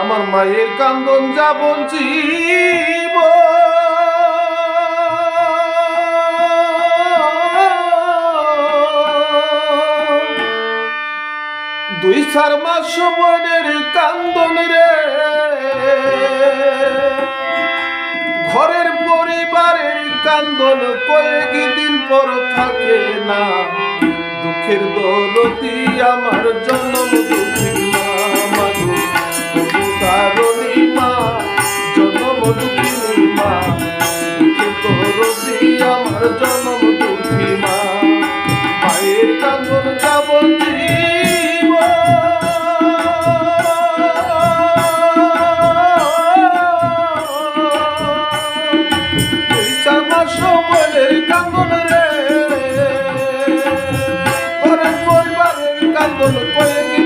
আমার মায়ের কান্দন যাবন জীব। দুই চার মাস বোনের কান্দন রে। ঘরের পরিবারের কান্দন কয়েক দিন পর থাকে না। দুঃখের দরদি আমার জন্ম জন্ম দুঃখী মা মায়ের কান্দন যাব তুই চার মাস সময়ের কান্দন রে ঘরের পরিবারের কান্দন কয়েক